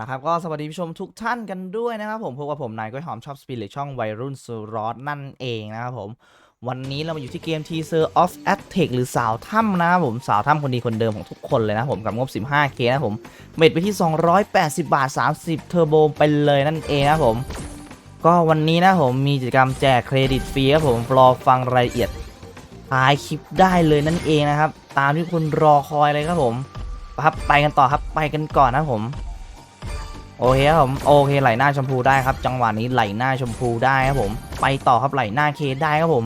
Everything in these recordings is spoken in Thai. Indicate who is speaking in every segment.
Speaker 1: ละครับก็สวัสดีผู้ชมทุกท่านกันด้วยนะครับผมพบกับผมนายกล้วยหอมชอบสปิริตช่องวัยรุ่นสรอตนั่นเองนะครับผม วันนี้เรามาอยู่ที่เกม Teaser of a t t a c หรือสาวถ้ำนะครับผมสาวถ้ำคนดีคนเดิมของทุกคนเลยนะผมกับงบ 15k นะครับผมเม็ดไปที่ 280 บาท 30 เทอร์โบไปเลยนั่นเองนะผมก็วันนี้นะผมมีกิจกรรมแจกเครดิตฟรีครับผมรอฟังรายละเอียดท้ายคลิปได้เลยนั่นเองนะครับตามที่คุณรอคอยเลยครับผมครับไปกันต่อครับไปกันก่อนนะผม โอเคครับผมโอเคไหลหน้าชมพูได้ครับ จังหวะนี้ไหลหน้าชมพูได้ครับผม ไปต่อครับไหลหน้าเคได้ครับผม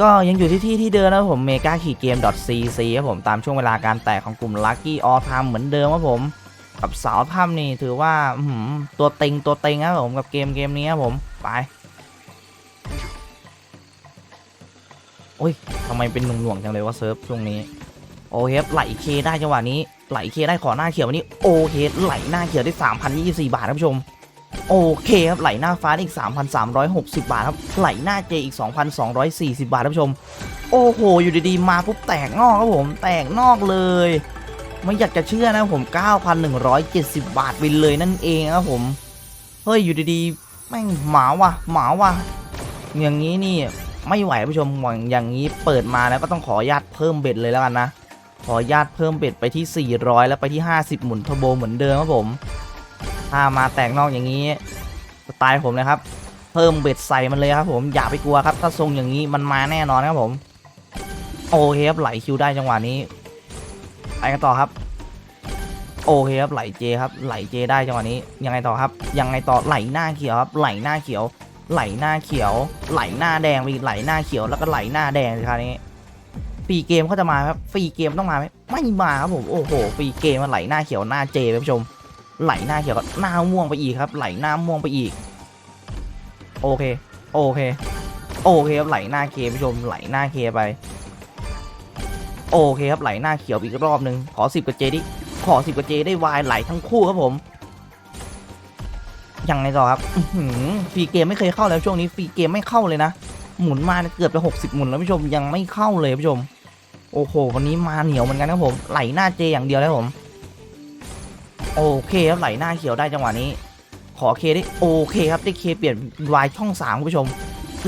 Speaker 1: ก็ยังอยู่ที่ที่ที่เดิมนะครับผมเมกาขีดเกม .cc ครับผมตามช่วงเวลาการแตกของกลุ่ม Lucky All Time เหมือนเดิมครับผม กับสาวถ้ำนี่ถือว่าอืตัวเต็งตัวเต็งครับผมกับเกมเกมนี้ครับผมไปโอ้ยทำไมเป็นหน่วงๆจังเลยว่าเซิร์ฟช่วงนี้โอเคไหลเคได้จังหวะนี้ ไหลเคได้ขอหน้าเขียววันนี้โอเคไหลหน้าเขียวได้ 3,024 บาทท่านผู้ชมโอเคครับไหลหน้าฟ้าอีก 3,360 บาทครับไหลหน้าเจอีก 2,240 บาทท่านผู้ชม โอ้โห อยู่ดีๆ มาปุ๊บแตกนอกครับผมแตกนอกเลย ไม่อยากจะเชื่อนะผม 9,170 บาทไปเลยนั่นเองครับผม เฮ้ย อยู่ดีๆ แม่งหมาว่ะหมาว่ะ อย่างนี้นี่ไม่ไหวท่านผู้ชมอย่างนี้เปิดมาแล้วก็ต้องขออนุญาตเพิ่มเบ็ดเลยแล้วกันนะ ขอญาตเพิ่มเบ็ดไปที่ 400 แล้วไปที่ 50 หมุนเทอร์โบเหมือนเดิมครับผม ถ้ามาแตกนอกอย่างนี้สไตล์ผมนะครับ เพิ่มเบ็ดใส่มันเลยครับผมอย่าไปกลัวครับ ถ้าทรงอย่างนี้มันมาแน่นอนครับผม โอเคครับไหลคิวได้จังหวะนี้ไปกันต่อครับ โอเคครับไหลเจครับไหลเจได้จังหวะนี้ ยังไงต่อครับ ยังไงต่อไหลหน้าเขียวครับไหลหน้าเขียว ไหลหน้าเขียว ไหลหน้าแดงไปอีกไหลหน้าเขียวแล้วก็ไหลหน้าแดงสิคราวนี้ ฟรีเกมเขาจะมาครับฟรีเกมต้องมาไหมไม่มาครับผมโอ้โหฟรีเกมมันไหลหน้าเขียวหน้าเจไปผู้ชม ไหลหน้าเขียวหน้าม่วงไปอีกครับ ไหลหน้าม่วงไปอีก โอเค โอเค โอเคครับไหลหน้าเคผู้ชม ไหลหน้าเคไป โอเคครับไหลหน้าเขียวอีกรอบหนึ่งขอสิบกับเจดิขอสิบกับเจได้วายไหลทั้งคู่ครับผมยังไงต่อครับฟรีเกมไม่เคยเข้าแล้วช่วงนี้ฟรีเกมไม่เข้าเลยนะ หมุนมาเกือบจะหกสิบหมุนแล้วผู้ชมยังไม่เข้าเลยผู้ชม โอ้โห วันนี้มาเหนียวเหมือนกันครับผม ไหลหน้าเจอย่างเดียวแล้วผม โอเคครับไหลหน้าเขียวได้จังหวะนี้ ขอเคได้โอเคครับได้เคเปลี่ยนวายช่องสามคุณผู้ชม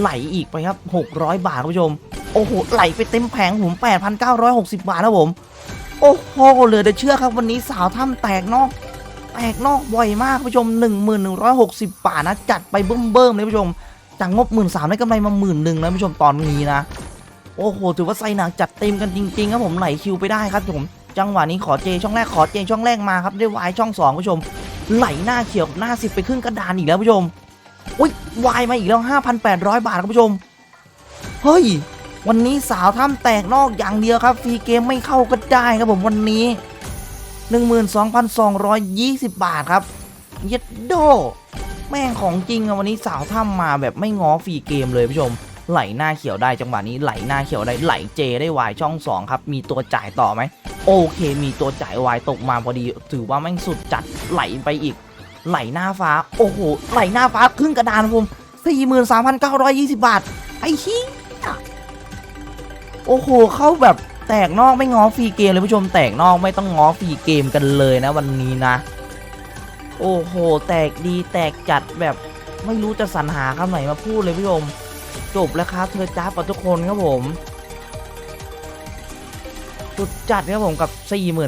Speaker 1: ไหลอีกไปครับ 600 บาทคุณผู้ชม โอ้โหไหลไปเต็มแผงผม 8,960 บาทแล้วผม โอ้โหเหลือแต่เชื่อครับวันนี้สาวถ้ำแตกนอกแตกนอกบ่อยมากผู้ชม 1160 บาทนะ จัดไปเบิ่มๆเลยผู้ชม จากงบ1 3ื่นสามได้กำไรมาหมื่นหนึ่งนะคุณผู้ชมตอนนี้นะ โอ้โห ถือว่าไซหนักจัดเต็มกันจริงๆครับผมไหลคิวไปได้ครับผม จังหวะนี้ขอเจช่องแรกขอเจช่องแรกมาครับได้วายช่องสองผู้ชม ไหลหน้าเขียวหน้าสิบไปครึ่งกระดานอีกแล้วผู้ชมอุ้ยวายมาอีกแล้ว 5,800 บาทครับผู้ชม เฮ้ย วันนี้สาวถ้ำแตกนอกอย่างเดียวครับฟรีเกมไม่เข้าก็ได้ครับผมวันนี้ 12,220 บาทครับ เย็ดโด แม่งของจริงอะวันนี้สาวถ้ำมาแบบไม่ง้อฟรีเกมเลยผู้ชม ไหลหน้าเขียวได้จังหวะนี้ไหลหน้าเขียวได้ไหลเจได้วายช่องสองครับ มีตัวจ่ายต่อไหมโอเค มีตัวจ่ายวายตกมาพอดี ถือว่าแม่งสุดจัดไหลไปอีก ไหลหน้าฟ้าโอ้โหไหลหน้าฟ้าครึ่งกระดานครับผม43,920 บาท ไอ้เหี้โอ้โห เข้าแบบแตกนอกไม่ง้อฟรีเกมเลยผู้ชมแตกนอกไม่ต้องง้อฟรีเกมกันเลยนะวันนี้นะ โอ้โห แตกดีแตกจัดแบบไม่รู้จะสรรหาคำไหนมาพูดเลยผู้ชมจบแล้วครับเธอจ้ากับทุกคนครับผมสุดจัดครับผมกับ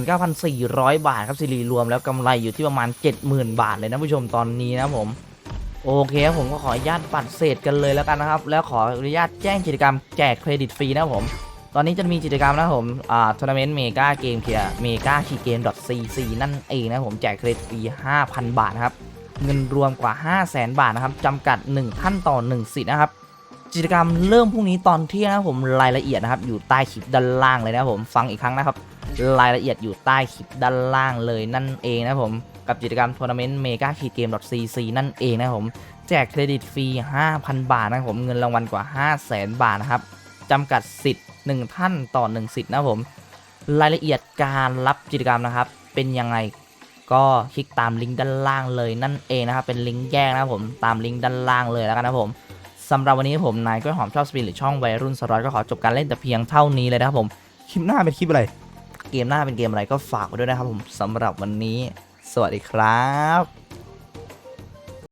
Speaker 1: 49,400 บาทครับสิริรวมแล้วกำไรอยู่ที่ประมาณ 70,000 บาทเลยนะผู้ชมตอนนี้นะผมโอเคครับผมก็ขออนุญาตปัดเศษกันเลยแล้วกันนะครับ แล้วขออนุญาตแจ้งกิจกรรมแจกเครดิตฟรีนะผม ตอนนี้จะมีกิจกรรมนะครับผมอ่าทัวร์นาเมนต์เมกาเกมเคียเมกาคีเกม .cc นั่นเองนะครับผมแจกเครดิตฟรี5,000 บาทนะครับ เงินรวมกว่า 500,000บาทนะครับจำกัด 1 ท่านต่อ 1 สิทธิ์นะครับ กิจกรรมเริ่มพรุ่งนี้ตอนเที่ยงนะครับผมรายละเอียดนะครับ อยู่ใต้คลิปด้านล่างเลยนะครับผมฟังอีกครั้งนะครับ รายละเอียดอยู่ใต้คลิปด้านล่างเลยนั่นเองนะครับผมกับกิจกรรมทัวร์นาเมนต์เมกาคีเกม .cc นั่นเองนะครับผมแจกเครดิตฟรี5,000 บาทนะครับผมเงินรางวัลกว่า 500,000บาทนะครับ จำกัดสิทธิ์ 1 ท่านต่อ 1 สิทธิ์นะครับผม รายละเอียดการรับกิจกรรมนะครับ เป็นยังไงก็คลิกตามลิงก์ด้านล่างเลยนั่นเองนะครับ เป็นลิงก์แยกนะครับผมตามลิงก์ด้านล่างเลยแล้วกันนะครับผมสำหรับวันนี้ผมนายกล้วยหอมชอบสปินหรือช่องวัยรุ่นสล็อตก็ขอจบการเล่นแต่เพียงเท่านี้เลยนะครับผมคลิปหน้าเป็นคลิปอะไร เกมหน้าเป็นเกมอะไรก็ฝากไว้ด้วยนะครับผมสำหรับวันนี้ สวัสดีครับ